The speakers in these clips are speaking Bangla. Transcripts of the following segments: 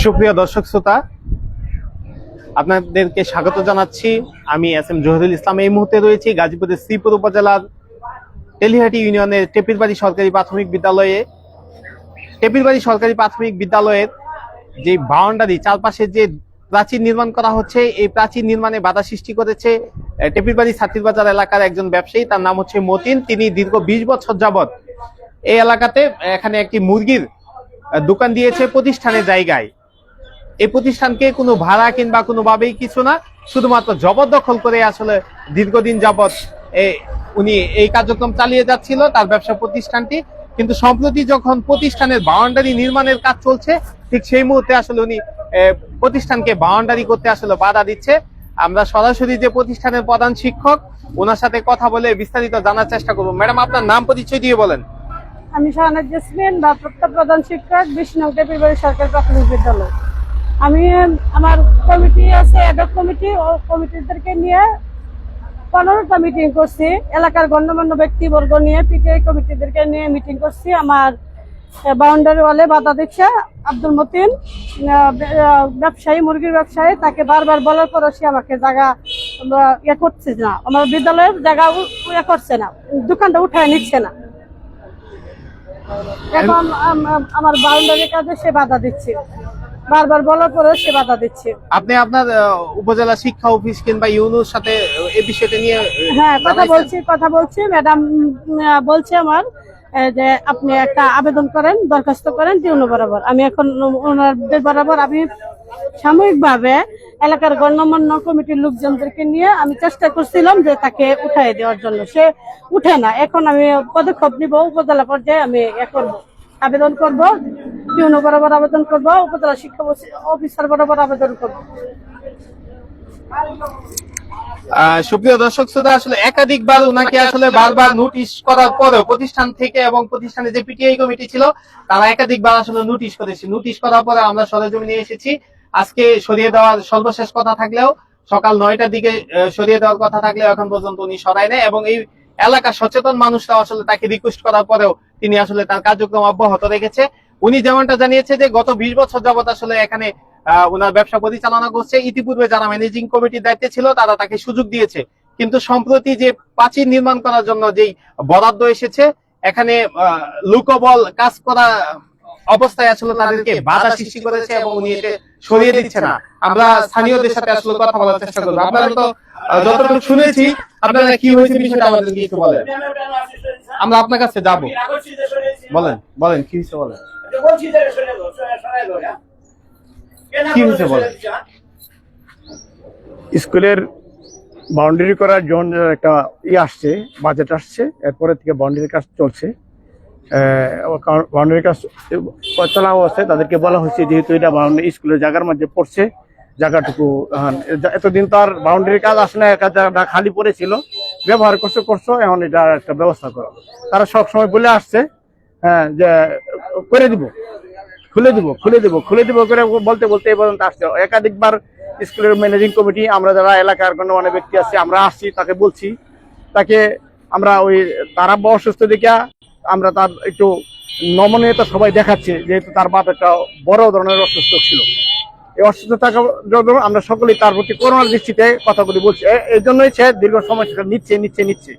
সুপ্রিয় দর্শক শ্রোতা, আপনাদেরকে স্বাগত জানাচ্ছি। আমি এস এম জহিরুল ইসলাম। এই মুহূর্তে রয়েছি গাজীপুরের শ্রীপুর উপজেলার টেলিহাটি ইউনিয়নের টেপিরবাড়ি সরকারি প্রাথমিক বিদ্যালয়ে। টেপিরবাড়ি সরকারি প্রাথমিক বিদ্যালয়ের যে বাউন্ডারি, চারপাশে যে প্রাচীর নির্মাণ করা হচ্ছে, এই প্রাচীর নির্মাণে বাধা সৃষ্টি করেছে টেপিরবাড়ি বাজার এলাকার একজন ব্যবসায়ী। তার নাম হচ্ছে মতিন। তিনি দীর্ঘ বিশ বছর যাবত এই এলাকাতে এখানে একটি মুরগির দোকান দিয়েছে প্রতিষ্ঠানের জায়গায়। এই প্রতিষ্ঠানকে কোনো ভাড়া কিংবা কোনোভাবেই কিছু না, শুধুমাত্র জবরদখল করে আসলে দীর্ঘদিন যাবৎ উনি এই কার্যক্রম চালিয়ে যাচ্ছিল, তার ব্যবসা প্রতিষ্ঠানটি। কিন্তু সম্প্রতি যখন প্রতিষ্ঠানের বাউন্ডারি নির্মাণের কাজ চলছে, ঠিক সেই মুহূর্তে আসলে উনি প্রতিষ্ঠানকে বাউন্ডারি করতে আসলে বাধা দিচ্ছে। আমরা সরাসরি যে প্রতিষ্ঠানের প্রধান শিক্ষক, ওনার সাথে কথা বলে বিস্তারিত জানার চেষ্টা করব। ম্যাডাম, আপনার নাম পরিচয় দিয়ে বলেন। আমি শাহানাজ জেসমিন ভারপ্রাপ্ত প্রধান শিক্ষক বিষ্ণু টেপিবাড়ি সরকারি প্রাথমিক বিদ্যালয়। আমি, আমার কমিটি আছে অ্যাডক কমিটি, ও কমিটিদেরকে নিয়ে পনেরোটা মিটিং করছি। এলাকার গণ্যমান্য ব্যক্তিবর্গ নিয়ে পিটিআই কমিটিদেরকে নিয়ে মিটিং করছি। আমার বাউন্ডারি ওয়ালে বাধা দিচ্ছে আব্দুল মতিন বে- ব্যবসায়ী, মুরগির ব্যবসায়ী। তাকে বারবার বলার পরও সে আমাকে জায়গা ইয়ে করছে না। আমার বিদ্যালয়ের জায়গা ইয়ে করছে না। দোকানটা উঠায় নিচ্ছে না। এখন আম- আমার বাউন্ডারি কাজে সে বাধা দিচ্ছে। বারবার বলার পরেও সে বাধা দিচ্ছে। আপনি আপনার উপজেলা শিক্ষা অফিস কিংবা ইউনুর সাথে এই বিষয়টা নিয়ে হ্যাঁ কথা বলছি কথা বলছি। ম্যাডাম বলছে আমার যে আপনি একটা আবেদন করেন দরখাস্ত করেন দিউন বরাবর। আমি এখন ওনাদের বরাবর আমি সাময়িকভাবে এলাকার গণ্যমান্য কমিটির লোকজনদেরকে নিয়ে আমি চেষ্টা করছিলাম যে তাকে উঠাই দেওয়ার জন্য। সে উঠে না। এখন আমি পদক্ষেপ নিব, উপজেলা পর্যায়ে আমি এ করব। আবেদন করব দিউন বরাবর আবেদন করব, উপজেলা শিক্ষা অফিসার বরাবর আবেদন করব। সুপ্রিয় দর্শক শ্রোতা, আসলে একাধিকবার ওনাকে আসলে বারবার নোটিশ করার পরেও প্রতিষ্ঠান থেকে এবং প্রতিষ্ঠানে যে পিটিআই কমিটি ছিল, তারা একাধিকবার আসলে নোটিশ করেছে। নোটিশ করার পরে আমরা সরেজমিনে এসেছি। আজকে সরিয়ে দেওয়ার সর্বশেষ কথা থাকলেও, সকাল নয়টার দিকে সরিয়ে দেওয়ার কথা থাকলেও এখন পর্যন্ত উনি সরায় নেয় এবং এই এলাকার সচেতন মানুষরা আসলে তাকে রিকোয়েস্ট করার পরেও তিনি আসলে তার কার্যক্রম অব্যাহত রেখেছে। উনি যেমনটা জানিয়েছে যে গত বিশ বছর যাবত আসলে এখানে ওনার ব্যবসা পরিচালনা করছে। ইতিপূর্বে যারা ম্যানেজিং কমিটির দায়িত্বে ছিল, তারা তাকে সুযোগ দিয়েছে। কিন্তু সম্প্রতি যে প্রাচীর নির্মাণ করার জন্য যেই বরাদ্দ এসেছে, এখানে লোকবল কাজ করা অবস্থায় আসলে তাদেরকে বাধা সৃষ্টি করেছে এবং উনি এটা সরিয়ে দিচ্ছে না। আমরা স্থানীয়দের সাথে আসলে কথা বলার চেষ্টা করব। আপনারা তো যতটুকু শুনেছি, আপনারা কি হয়েছে বিষয়টা আমাদেরকে একটু বলেন। আমরা আপনার কাছে যাব। বলেন বলেন, কি হয়েছে বলেন। কি হয়েছে বলেন। স্কুলের বাউন্ডারি করার জন্য একটা ই আসছে, বাজেট আসছে, এরপরে থেকে বাউন্ডারি কাজ চলছে। বাউন্ডারি কাজ চলা অবস্থায় তাদেরকে বলা হয়েছে যেহেতু এটা বাউন্ডারি স্কুলের জায়গার মধ্যে পড়ছে জায়গাটুকু আহ, এতদিন তো আর বাউন্ডারি কাজ আসলে একটা জায়গাটা খালি পড়েছিল ব্যবহার করছ করছ এখন এটা একটা ব্যবস্থা করো। তারা সব সময় বলে আসছে হ্যাঁ যে করে দিব খুলে দিব খুলে দিব খুলে দিব করে বলতে বলতে এই পর্যন্ত আসছে। একাধিকবার স্কুলের ম্যানেজিং কমিটি আমরা যারা এলাকার গণ্যমান্য ব্যক্তি আছে আমরা আসছি তাকে বলছি তাকে আমরা ওই তারা অসুস্থ দেখে আমরা তার একটু নমনীয়তা সবাই দেখাচ্ছে, যেহেতু তার বাপ একটা বড় ধরনের অসুস্থ ছিল। এই অসুস্থ থাকার জন্য আমরা সকলেই তার প্রতি করোনার দৃষ্টিতে কথাগুলি বলছি এই জন্যই সে দীর্ঘ সময় সেটা নিচ্ছে নিচ্ছে নিচ্ছে।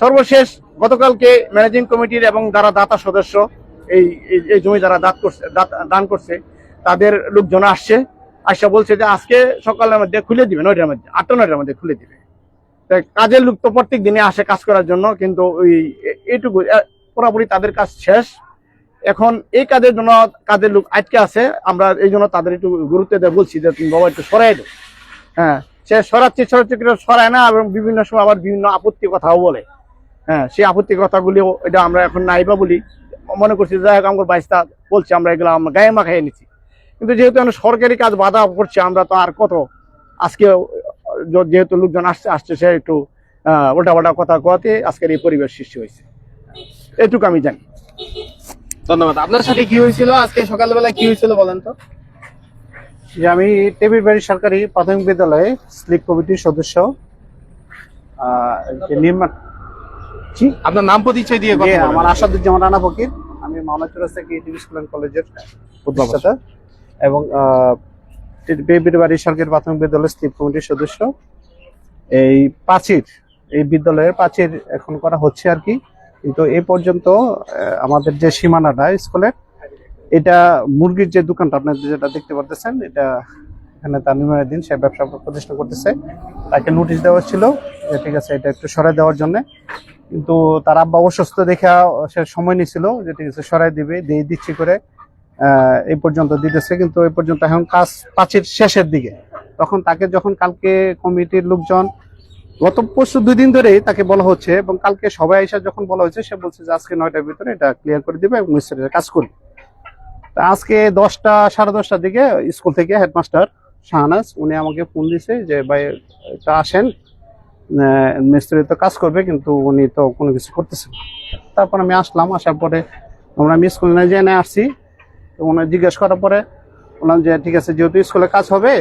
সর্বশেষ, গতকালকে ম্যানেজিং কমিটির এবং যারা দাতা সদস্য, এই, এই- জমি যারা দান করছে, দাত- দান করছে, তাদের লোকজন আসছে আসা বলছে যে আজকে সকালের মধ্যে খুলে দিবে, নয়টার মধ্যে, আটটা, নয়টার মধ্যে খুলে দিবে। কাজের লোক তো প্রত্যেক দিনে আসে কাজ করার জন্য, কিন্তু ওই এইটুকু পুরোপুরি তাদের কাজ শেষ। এখন এই কাজের জন্য কাজের লোক আটকে আছে। আমরা এই জন্য তাদের একটু গুরুত্ব দিয়ে বলছি যে, তুমি বাবা একটু সরাই দাও। হ্যাঁ সে সরাচ্ছি সরাচ্ছি সরায় না, এবং বিভিন্ন সময় আবার বিভিন্ন আপত্তি কথাও বলে। হ্যাঁ সেই আপত্তি কথাগুলি এটা আমরা এখন নাইবা বলি। মনে করছি যাই হোক আমার বাইশটা বলছি, আমরা এগুলো আমরা গায়ে মাখাই নিচ্ছি কিন্তু যেহেতু এখন সরকারি কাজ বাধা করছে আমরা তো আর কত আজকে যেহেতু লোকজন আসছে আসছে সে একটু উল্টা পাল্টা কথা কোয়াতে আজকের এই পরিবেশ সৃষ্টি হয়েছে। এটুকু আমি জানি। ধন্যবাদ। আপনার সাথে কি হয়েছিল? আজকে সকালবেলা কি হয়েছিল বলেন তো? যে আমি টেবিল বাড়ি সরকারি প্রাথমিক বিদ্যালয়ে স্লিপ কমিটির সদস্য নির্মাণ জি? আপনার নাম পরিচয় দিয়ে আমার। আসাদুজ্জামান রানা ফকির। আমি Mawna Chourasta creative school and কলেজের প্রতিষ্ঠাতা এবং বাড়ি সরকারি প্রাথমিক বিদ্যালয়ের স্টিপ কমিটির সদস্য। এই প্রাচীর এই বিদ্যালয়ের প্রাচীর এখন করা হচ্ছে আর কি। কিন্তু এ পর্যন্ত আমাদের যে সীমানাটা স্কুলের, এটা মুরগির যে দোকানটা আপনাদের যেটা দেখতে পারতেছেন, এটা এখানে নির্মাণের দিন সে ব্যবসা প্রতিষ্ঠা করতেছে। তাকে নোটিশ দেওয়া ছিল যে ঠিক আছে, এটা একটু সরাই দেওয়ার জন্য। কিন্তু তার আব্বা অসুস্থ দেখা সে সময় নিছিল যে ঠিক আছে, সরাই দিবে, দিয়ে দিচ্ছি করে এই পর্যন্ত দিতেছে। কিন্তু এই পর্যন্ত এখন কাজ পাঁচের শেষের দিকে। তখন তাকে যখন কালকে কমিটির লোকজন গত পরশু দুই দিন ধরেই তাকে বলা হচ্ছে এবং কালকে সবাই এসে যখন বলা হয়েছে, সে বলছে যে আজকে নয়টার ভিতরে এটা ক্লিয়ার করে দিবে এবং মিস্ত্রিরা কাজ করবে। তা আজকে দশটা, সাড়ে দশটার দিকে স্কুল থেকে হেডমাস্টার শাহনাজ, উনি আমাকে ফোন দিছে যে, ভাই এটা আসেন। মিস্ত্রি তো কাজ করবে, কিন্তু উনি তো কোনো কিছু করতেছে না। তারপর আমি আসলাম, আসার পরে আমরা আমি স্কুলে না জেনে আসছি। তো উনি জিজ্ঞেস করার পরে বললাম যে, ঠিক আছে, যেহেতু স্কুলে কাজ হবে,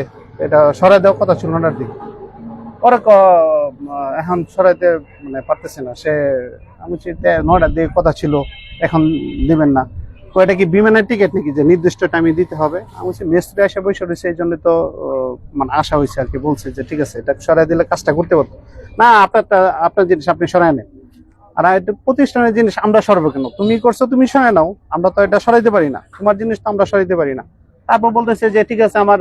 এটা সরাই দেওয়ার কথা ছিল নটার দিকে। পরে এখন সরাইতে মানে পারতেছে না। সে আমি বলছি, "দে- নয়টার কথা ছিল এখন দিবেন না। তো এটা কি বিমানের টিকিট নাকি? যে নির্দিষ্ট টাইমে দিতে হবে। আমি বলছি মিস্ত্রি আসা বসে রয়েছে এই জন্য তো মানে আশা হয়েছে আর কি বলছে যে ঠিক আছে এটা সরাই দিলে কাজটা করতে পারতো না আপনারটা আপনার জিনিস আপনি সরাই নেন। আর এটা প্রতিষ্ঠানের জিনিস আমরা সরাবো কেন? তুমি করছ তুমি সরাই নাও। আমরা তো এটা সরাইতে পারি না। তোমার জিনিস তো আমরা সরাইতে পারি না। তারপর বলতেছে যে ঠিক আছে আমার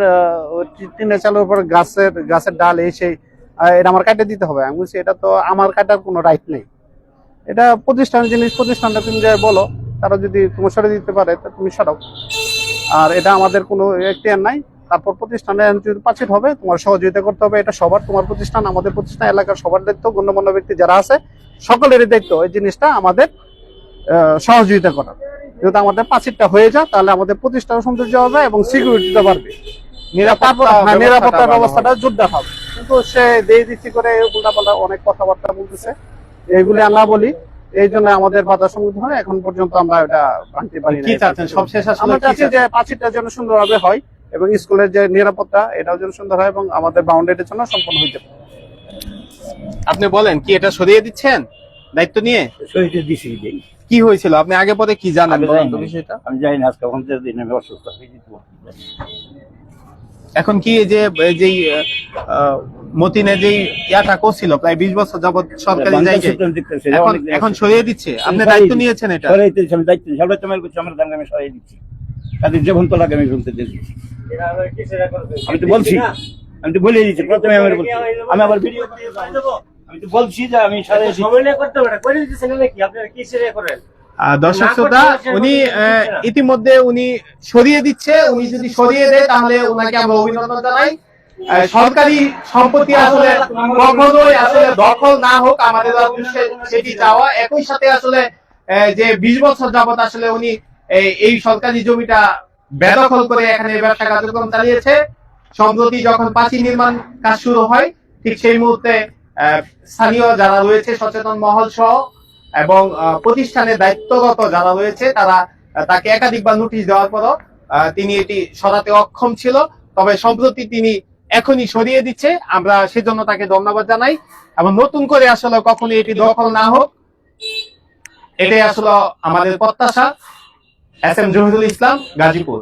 টিনের চালের উপর গাছের গাছের ডাল আহ, এটা আমার কাটে দিতে হবে। আমি বলছি এটা তো আমার কাটার কোনো রাইট নেই। এটা প্রতিষ্ঠানের জিনিস প্রতিষ্ঠানটা তুমি যাই বলো তারা যদি তোমার সরে দিতে পারে তা তুমি সরাও আর এটা আমাদের কোনো এখতিয়ার নাই। তারপর প্রতিষ্ঠানে যদি পাচিত হবে তোমার সহযোগিতা করতে হবে এটা সবার তোমার প্রতিষ্ঠান আমাদের প্রতিষ্ঠান এলাকার সবার দায়িত্ব গণ্যমান্য ব্যক্তি যারা আছে সকলেরই দায়িত্ব এই জিনিসটা আমাদের সহযোগিতা করা যদি আমাদের পাচিরটা হয়ে যায় তাহলে আমাদের প্রতিষ্ঠান সৌন্দর্য হবে এবং সিকিউরিটিটা বাড়বে। তারপর হ্যাঁ, নিরাপত্তা ব্যবস্থাটা জোরদার হবে। কিন্তু সে দিয়ে দিচ্ছি করে উল্টাপাল্টা অনেক কথাবার্তা বলতেছে। এইগুলি আমরা বলি। এই জন্য আমাদের বাধা সম্মুখীন হয় এখন পর্যন্ত আমরা এটা ভাঙতে পারি কি চাচ্ছেন? সবশেষ আসলে আমরা চাচ্ছি যে পাঁচিরটা যেন সুন্দরভাবে হয় এবং স্কুলের যে নিরাপত্তা এটাও যেন সুন্দর হয় এবং আমাদের বাউন্ডারির জন্য সম্পন্ন হইতে পারে। আপনি বলেন কি এটা সরিয়ে দিচ্ছেন দায়িত্ব নিয়ে? শরীরে দিছি কি হয়েছিল? আপনি আগে পরে কি জানেন আমি জানি না। বিষয়টা আমি জানি না আজকে দিন আমি অসুস্থ হয়ে যেতে এখন কি এই যে এই যেই আহ, মতিনে যেই ইয়াটা করছিল প্রায় বিশ বছর যাবত সরকারি এখন এখন সরিয়ে দিচ্ছে? আপনি সরিয়ে দায়িত্ব নিয়েছেন এটা? দিচ্ছি আমি দায়িত্ব সবাই তোমার করছি আমার দাম আমি সরাই দিচ্ছি। তাদের তো লাগে আমি শুনতে দিচ্ছি আমি তো বলছি। আমি তো বলে দিচ্ছি প্রথমে আমি বলছি। আমি আবার ভিডিও আমি তো বলছি যে আমি সরাই দিচ্ছি। আহ, দর্শক শ্রোতা উনি ইতিমধ্যে উনি সরিয়ে দিচ্ছে উনি যদি সরিয়ে দেয় তাহলে ওনাকে আমরা অভিনন্দন জানাই। সরকারি সম্পত্তি আসলে কখনোই আসলে দখল না হোক আমাদের উদ্দেশ্যে সেটি চাওয়া। একই সাথে আসলে যে বিশ বছর যাবত আসলে উনি এই- সরকারি জমিটা বেদখল করে এখানে ব্যবসা কার্যক্রম চালিয়েছে। সম্প্রতি যখন পাঁচি নির্মাণ কাজ শুরু হয় ঠিক সেই মুহূর্তে আহ, স্থানীয় যারা রয়েছে সচেতন মহল সহ এবং প্রতিষ্ঠানের দায়িত্বগত যারা রয়েছে, তারা তাকে একাধিকবার নোটিশ দেওয়ার পরও তিনি এটি সরাতে অক্ষম ছিল। তবে সম্প্রতি তিনি এখনই সরিয়ে দিচ্ছে। আমরা সেজন্য তাকে ধন্যবাদ জানাই। এবং নতুন করে আসলে কখনো এটি দখল না হোক। এটাই আসলে আমাদের প্রত্যাশা। S M Zahidul Islam, Gazipur.